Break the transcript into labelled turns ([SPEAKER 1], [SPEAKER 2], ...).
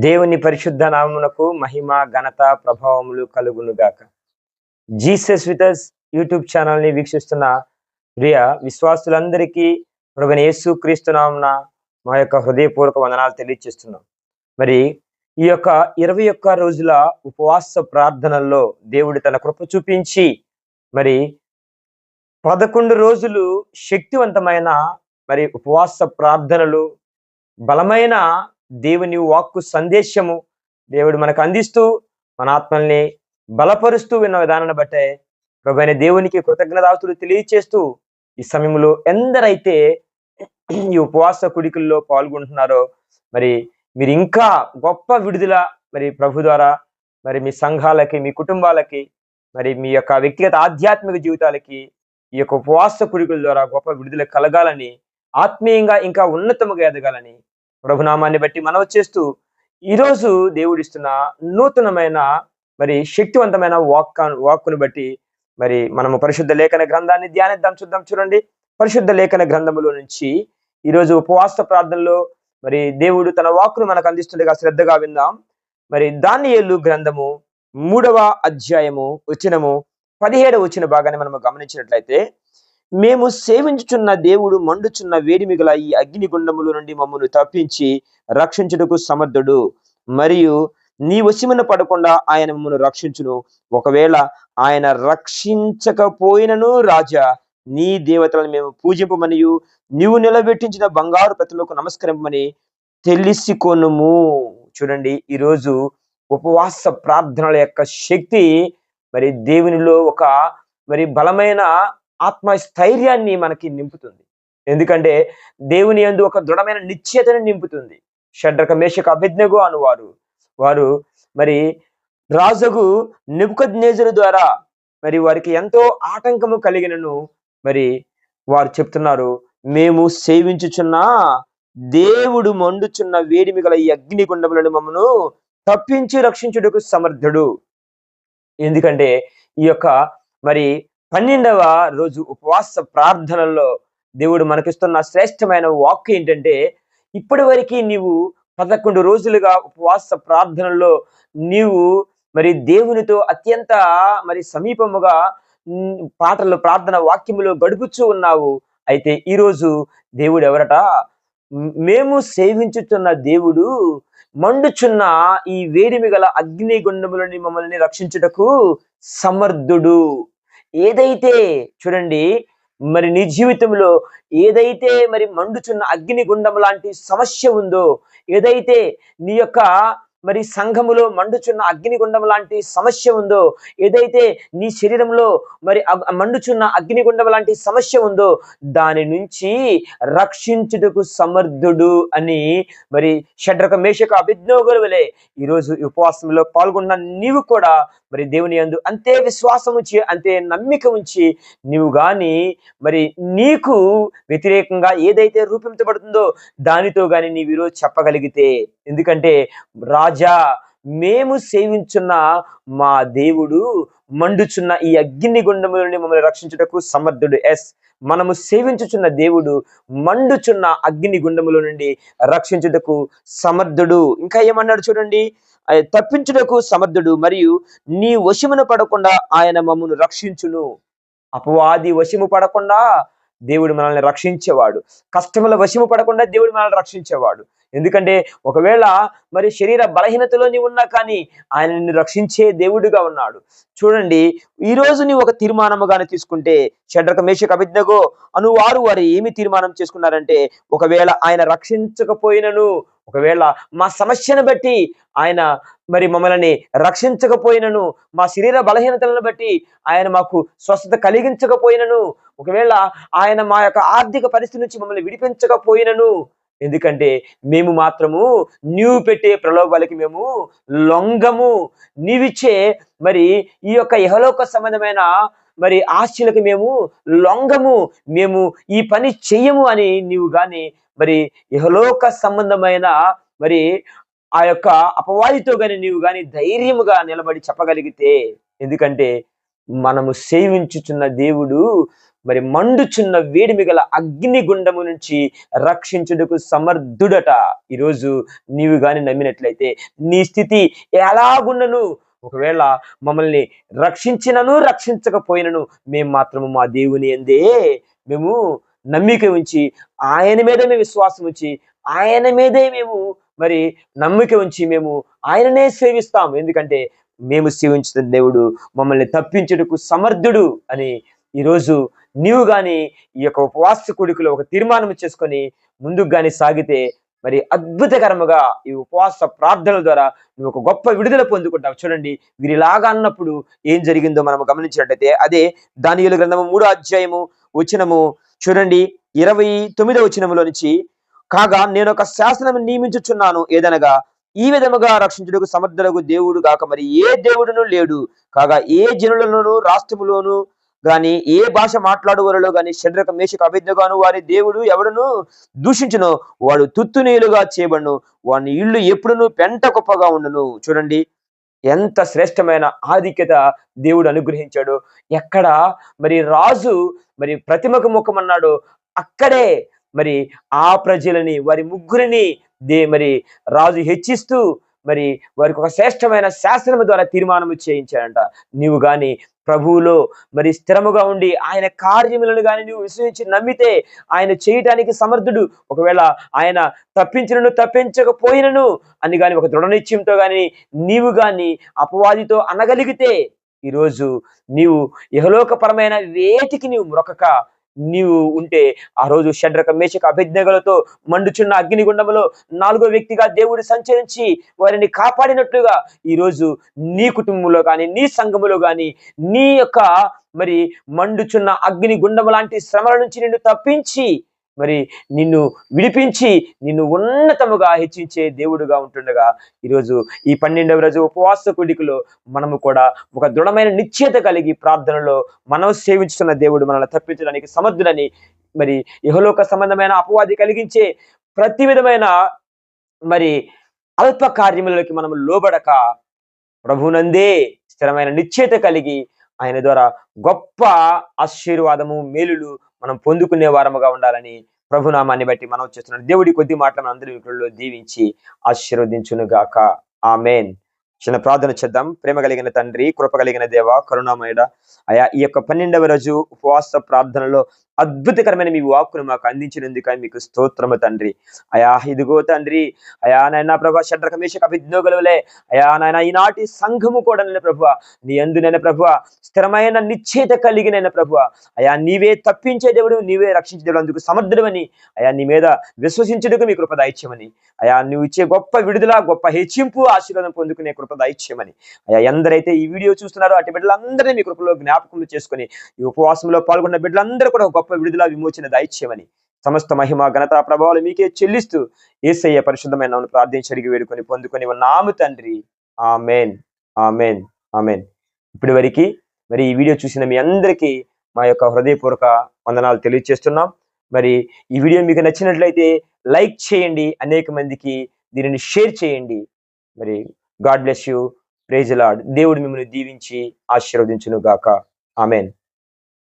[SPEAKER 1] దేవుని పరిశుద్ధ నామమునకు మహిమ ఘనత ప్రభావములు కలుగునుగాక జీసస్ వితస్ యూట్యూబ్ ఛానల్ని వీక్షిస్తున్న ప్రియ విశ్వాసులందరికీ ప్రభుని యేసు క్రీస్తు నామున మా యొక్క హృదయపూర్వక వందనాలు తెలియజేస్తున్నాం మరి ఈ యొక్క ఇరవై ఒక్క రోజుల ఉపవాస ప్రార్థనల్లో దేవుడు తన కృప చూపించి మరి పదకొండు రోజులు శక్తివంతమైన మరి ఉపవాస ప్రార్థనలు బలమైన దేవుని వాక్కు సందేశము దేవుడు మనకు అందిస్తూ మన ఆత్మల్ని బలపరుస్తూ విన్న విధానాన్ని బట్టే ప్రభైన దేవునికి కృతజ్ఞతాస్తులు తెలియచేస్తూ ఈ సమయంలో ఎందరైతే ఈ ఉపవాస కుడికల్లో పాల్గొంటున్నారో మరి మీరు ఇంకా గొప్ప విడుదల మరి ప్రభు ద్వారా మరి మీ సంఘాలకి మీ కుటుంబాలకి మరి మీ యొక్క వ్యక్తిగత ఆధ్యాత్మిక జీవితాలకి ఈ యొక్క ఉపవాస కుడికల ద్వారా గొప్ప విడుదల కలగాలని ఆత్మీయంగా ఇంకా ఉన్నతముగా ఎదగాలని ప్రభునామాన్ని బట్టి మనవి చేస్తూ ఈరోజు దేవుడిస్తున్న నూతనమైన మరి శక్తివంతమైన వాక్ వాక్కును బట్టి మరి మనము పరిశుద్ధ లేఖన గ్రంథాన్ని ధ్యానిద్దాం చూద్దాం చూడండి. పరిశుద్ధ లేఖన గ్రంథములో నుంచి ఈరోజు ఉపవాస ప్రార్థనలో మరి దేవుడు తన వాక్కును మనకు అందిస్తుండగా శ్రద్ధగా విందాం. మరి దానియేలు గ్రంథము మూడవ అధ్యాయము వచ్చినము పదిహేడవ వచ్చిన భాగాన్ని మనము గమనించినట్లయితే మేము సేవించుచున్న దేవుడు మండుచున్న వేడిమిగల ఈ అగ్నిగుండముల నుండి మమ్మల్ని తప్పించి రక్షించుటకు సమర్థుడు. మరియు నీ వశమున పడకుండా ఆయన మమ్మల్ని రక్షించును. ఒకవేళ ఆయన రక్షించకపోయినను రాజా నీ దేవతలను మేము పూజింపమనియు. నీవు నిలబెట్టించిన బంగారు ప్రతిమకు నమస్కరింపమని తెలిసికొనుము. చూడండి ఈరోజు ఉపవాస ప్రార్థనల యొక్క శక్తి మరి దేవునిలో ఒక మరి బలమైన ఆత్మస్థైర్యాన్ని మనకి నింపుతుంది. ఎందుకంటే దేవుని యందు ఒక దృఢమైన నిశ్చయతను నింపుతుంది. షడ్రక మేషక అభిజ్ఞగు అనువారు. వారు మరి రాజుకు నిపుకజ్ఞేజుల ద్వారా మరి వారికి ఎంతో ఆటంకము కలిగినను మరి వారు చెప్తున్నారు. మేము సేవించుచున్న దేవుడు మండుచున్న వేడిమి గల ఈ అగ్ని గుండములను మమ్మను తప్పించి రక్షించుటకు సమర్థుడు. ఎందుకంటే ఈ యొక్క మరి పన్నెండవ రోజు ఉపవాస ప్రార్థనల్లో దేవుడు మనకిస్తున్న శ్రేష్టమైన వాక్ ఏంటంటే ఇప్పటి వరకు నీవు పదకొండు రోజులుగా ఉపవాస ప్రార్థనల్లో నీవు మరి దేవునితో అత్యంత మరి సమీపముగా పాటలు ప్రార్థన వాక్యములో గడుపుచూ ఉన్నావు. అయితే ఈరోజు దేవుడు ఎవరట? మేము సేవించుతున్న దేవుడు మండుచున్న ఈ వేడిమి గల అగ్నిగుండములని మమ్మల్ని రక్షించుటకు సమర్థుడు. ఏదైతే చూడండి మరి నీ జీవితంలో ఏదైతే మరి మండుచున్న అగ్ని గుండం లాంటి సమస్య ఉందో ఏదైతే నీ యొక్క మరి సంఘములో మండుచున్న అగ్నిగుండం లాంటి సమస్య ఉందో ఏదైతే నీ శరీరంలో మరి మండుచున్న అగ్నిగుండం లాంటి సమస్య ఉందో దాని నుంచి రక్షించుటకు సమర్థుడు అని మరి షడ్రక మేషక అభిజ్ఞోగుల వలె ఈరోజు ఉపవాసంలో పాల్గొన్న నీవు కూడా మరి దేవుని అందు అంతే విశ్వాసం ఉంచి అంతే నమ్మిక ఉంచి నీవు గాని మరి నీకు వ్యతిరేకంగా ఏదైతే రూపించబడుతుందో దానితో గాని నీవు ఈరోజు చెప్పగలిగితే. ఎందుకంటే రా మేము సేవించున్న మా దేవుడు మండుచున్న ఈ అగ్ని గుండము నుండి మమ్మల్ని రక్షించుటకు సమర్థుడు. ఎస్ మనము సేవించుచున్న దేవుడు మండుచున్న అగ్ని గుండముల నుండి రక్షించుటకు సమర్థుడు. ఇంకా ఏమన్నాడు చూడండి? తప్పించుటకు సమర్థుడు మరియు నీ వశమున పడకుండా ఆయన మమ్మను రక్షించును. అపవాది వశము పడకుండా దేవుడు మనల్ని రక్షించేవాడు. కష్టముల వశము పడకుండా దేవుడు మనల్ని రక్షించేవాడు. ఎందుకంటే ఒకవేళ మరి శరీర బలహీనతలో నీవు ఉన్నా కానీ ఆయన నిన్ను రక్షించే దేవుడిగా ఉన్నాడు. చూడండి ఈ రోజు నీవు ఒక తీర్మానముగానే తీసుకుంటే షడ్రక మేషక అభిజ్ఞగో అను వారు వారు ఏమి తీర్మానం చేసుకున్నారంటే ఒకవేళ ఆయన రక్షించకపోయినను ఒకవేళ మా సమస్యను బట్టి ఆయన మరి మమ్మల్ని రక్షించకపోయినను మా శరీర బలహీనతలను బట్టి ఆయన మాకు స్వస్థత కలిగించకపోయినను ఒకవేళ ఆయన మా యొక్క ఆర్థిక పరిస్థితి నుంచి మమ్మల్ని విడిపించకపోయినను ఎందుకంటే మేము మాత్రము నీవు పెట్టే ప్రలోభాలకి మేము లొంగము. నీవిచ్చే మరి ఈ యొక్క యహలోక సంబంధమైన మరి ఆశలకు మేము లొంగము. మేము ఈ పని చెయ్యము అని నీవు కానీ మరి యహలోక సంబంధమైన మరి ఆ యొక్క అపవాదితో గాని నీవు కానీ ధైర్యముగా నిలబడి చెప్పగలిగితే ఎందుకంటే మనము సేవించుచున్న దేవుడు మరి మండుచున్న వేడిమి గల అగ్నిగుండము నుంచి రక్షించుటకు సమర్థుడట. ఈరోజు నీవు గాని నమ్మినట్లయితే నీ స్థితి ఎలాగుండను ఒకవేళ మమ్మల్ని రక్షించినను రక్షించకపోయినను మేము మాత్రము మా దేవుని ఎందే మేము నమ్మిక ఉంచి ఆయన మీద మేము విశ్వాసం ఉంచి ఆయన మీదే మేము మరి నమ్మిక ఉంచి మేము ఆయననే సేవిస్తాం. ఎందుకంటే మేము సేవించిన దేవుడు మమ్మల్ని తప్పించుటకు సమర్థుడు అని ఈరోజు నీవు కానీ ఈ యొక్క ఉపవాస కూడికలో ఒక తీర్మానం చేసుకొని ముందుకు కానీ సాగితే మరి అద్భుతకరముగా ఈ ఉపవాస ప్రార్థనల ద్వారా నువ్వు ఒక గొప్ప విడుదల పొందుకుంటావు. చూడండి వీరిలాగా అన్నప్పుడు ఏం జరిగిందో మనం గమనించినట్టయితే అదే దానియుల గ్రంథము మూడో అధ్యాయము వచనము చూడండి ఇరవై తొమ్మిదో వచనములో నుంచి కాగా నేను ఒక శాసనం నియమించుచున్నాను ఏదనగా ఈ విధముగా రక్షించుటకు సమర్థులకు దేవుడు కాక మరి ఏ దేవుడును లేడు. కాగా ఏ జనులలోను రాష్ట్రములోను గాని ఏ భాష మాట్లాడువారిలో గాని శరీరక మేషకు అభిజ్ఞగాను వారి దేవుడు ఎవడను దూషించును? వాడు తుత్తునీయులుగా చేయబడును. వాని ఇల్లు ఎప్పుడును పెంట గొప్పగా ఉండును. చూడండి. ఎంత శ్రేష్టమైన ఆధిక్యత దేవుడు అనుగ్రహించాడు. ఎక్కడ? మరి రాజు మరి ప్రతిమకు ముఖమన్నాడు. అక్కడే మరి ఆ ప్రజలని వారి ముగ్గురిని దే మరి రాజు హెచ్చిస్తూ మరి వారికి ఒక శ్రేష్టమైన శాసనం ద్వారా తీర్మానం చేయించాడంట. నీవు కానీ ప్రభువులో మరి స్థిరముగా ఉండి ఆయన కార్యములను కానీ నువ్వు విశ్వసించి నమ్మితే ఆయన చేయటానికి సమర్థుడు. ఒకవేళ ఆయన తప్పించినను తప్పించకపోయినను అని గాని ఒక దృఢ నిశ్చయంతో గాని నీవు కానీ అపవాదితో అనగలిగితే ఈరోజు నీవు యహలోకపరమైన వేటికి నీవు మొరకక నీవు ఉంటే ఆ రోజు షడ్రక మేషక అభిజ్ఞలతో మండుచున్న అగ్నిగుండంలో నాలుగో వ్యక్తిగా దేవుడు సంచరించి వారిని కాపాడినట్లుగా ఈరోజు నీ కుటుంబంలో కానీ నీ సంఘములో కానీ నీ యొక్క మరి మండుచున్న అగ్ని గుండం లాంటి శ్రమల నుంచి నిన్ను తప్పించి మరి నిన్ను విడిపించి నిన్ను ఉన్నతముగా హెచ్చించే దేవుడుగా ఉంటుండగా ఈరోజు ఈ పన్నెండవ రోజు ఉపవాస కుడికలో మనము కూడా ఒక దృఢమైన నిశ్చేత కలిగి ప్రార్థనలో మనం సేవించుతున్న దేవుడు మనల్ని తప్పించడానికి సమర్థుడని మరి యహలోక సంబంధమైన అపవాది కలిగించే ప్రతి విధమైన మరి అల్ప కార్యములకి మనం లోబడక ప్రభునందే స్థిరమైన నిశ్చేత కలిగి ఆయన ద్వారా గొప్ప ఆశీర్వాదము మేలులు మనం పొందుకునే వారముగా ఉండాలని ప్రభునామాన్ని బట్టి మనం చేస్తున్నాం. దేవుడి కొద్ది మాటలు మన అందరి వికులలో దీవించి ఆశీర్వదించును గాక ఆమెన్. చిన్న ప్రార్థన చేద్దాం. ప్రేమ కలిగిన తండ్రి కృప కలిగిన దేవ కరుణామయుడ. అయా ఈ యొక్క పన్నెండవ రోజు ఉపవాస ప్రార్థనలో అద్భుతకరమైన మీ వాక్కును మాకు అందించినందుక మీకు స్తోత్రము తండ్రి. అయా ఇదిగో తండ్రి. అయా నాయన ప్రభా షడ్రకమేషక అభిజ్ఞోగలవలే అయా నాయన ఈనాటి సంఘము కూడా నేను ప్రభు నీ అందునైనా ప్రభు స్థిరమైన నిశ్చేత కలిగిన ప్రభు. అయా నీవే తప్పించే దేవుడు నీవే రక్షించే దేవుడు అందుకు సమర్థుడమని అయా నీ మీద విశ్వసించుటకు మీ కృప దాయిత్యమని అయా నువ్వు ఇచ్చే గొప్ప విడుదల గొప్ప హెచ్చింపు ఆశీర్వాదం పొందుకునే కృప దాయిత్యమని అయా ఎందరైతే ఈ వీడియో చూస్తున్నారో అటు బిడ్డలందరినీ మీ కృపలో జ్ఞాపకం చేసుకొని ఈ ఉపవాసంలో పాల్గొన్న బిడ్డలందరూ కూడా గొప్ప గొప్ప విడుదల విమోచన దాయిత్యమని సమస్త మహిమ ఘనత ప్రభావాలు మీకే చెల్లిస్తూ ఏసయ్య పరిశుద్ధమైన నామమున ప్రార్థించి అడిగి వేడుకొని పొందుకొని ఉన్నాము తండ్రి. ఆమెన్. ఆమెన్. ఆమెన్. ఇప్పటి వరకు మరి ఈ వీడియో చూసిన మీ అందరికీ మా యొక్క హృదయపూర్వక వందనాలు తెలియజేస్తున్నాం మరి ఈ వీడియో మీకు నచ్చినట్లయితే లైక్ చేయండి అనేక మందికి దీనిని షేర్ చేయండి. మరి God bless you. Praise Lord దేవుడు మిమ్మల్ని దీవించి ఆశీర్వదించును గాక ఆమెన్.